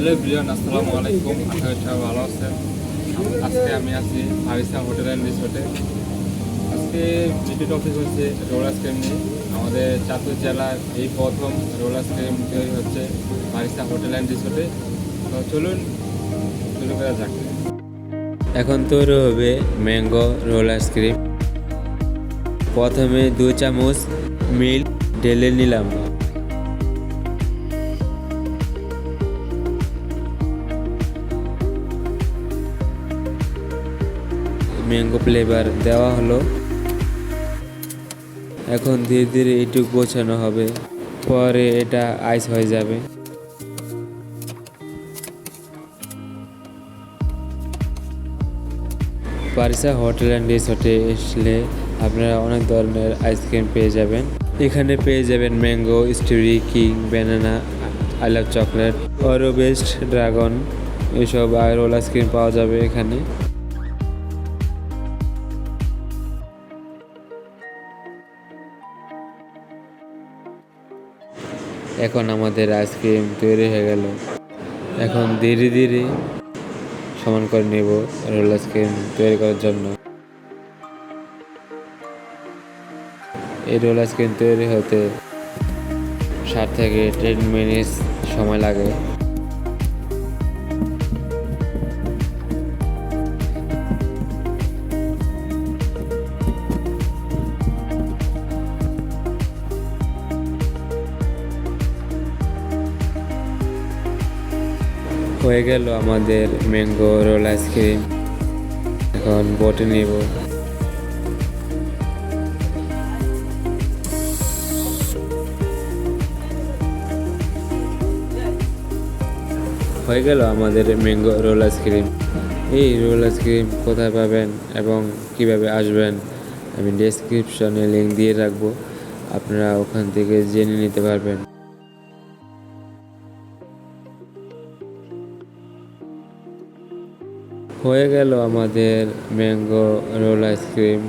Hello Brian আসসালামু আলাইকুম। আশা করি সবাই ভালো আছেন। আজকে আমি আছি হারিসা হোটেল অ্যান্ড রিসোর্টে। আজকে ভিডিও টপিক হচ্ছে রোল আইসক্রিম নিয়ে। আমাদের চাঁদপুর জেলার এই প্রথম রোল আইসক্রিম তৈরি হচ্ছে হারিসা হোটেল অ্যান্ড রিসোর্টে। তো চলুন, শুরু করা যাক। এখন তৈরি হবে ম্যাঙ্গো রোল আইসক্রিম প্রথমে দু চামচ মিল্ক ঢেলে নিলাম। ম্যাঙ্গো ফ্লেভার দেওয়া হলো। এখন ধীরে ধীরে একটু গোছানো হবে, পরে এটা আইস হয়ে যাবে। পারিসা হোটেল অ্যান্ড রিসোর্টে আসলে আপনারা অনেক ধরনের আইসক্রিম পেয়ে যাবেন। এখানে পেয়ে যাবেন mango strawberry king banana I love chocolate Oreo best dragon এসব আর রোল আইসক্রিম পাওয়া যাবে এখানে। এখন আমাদের আইসক্রিম তৈরি হয়ে গেল। এখন ধীরে ধীরে সমান করে নেব রোল আইসক্রিম তৈরি করার জন্য। এই রোল আইসক্রিম তৈরি হতে সাত থেকে টেন মিনিট সময় লাগে। হয়ে গেল আমাদের ম্যাঙ্গো রোল আইসক্রিম এখন বটে নেব। হয়ে গেল আমাদের ম্যাঙ্গো রোল আইসক্রিম এই রোল আইসক্রিম কোথায় পাবেন এবং কীভাবে আসবেন আমি ডেসক্রিপশনে লিঙ্ক দিয়ে রাখব। আপনারা ওখান থেকে জেনে নিতে পারবেন। হয়ে গেল আমাদের ম্যাঙ্গো রোল আইসক্রিম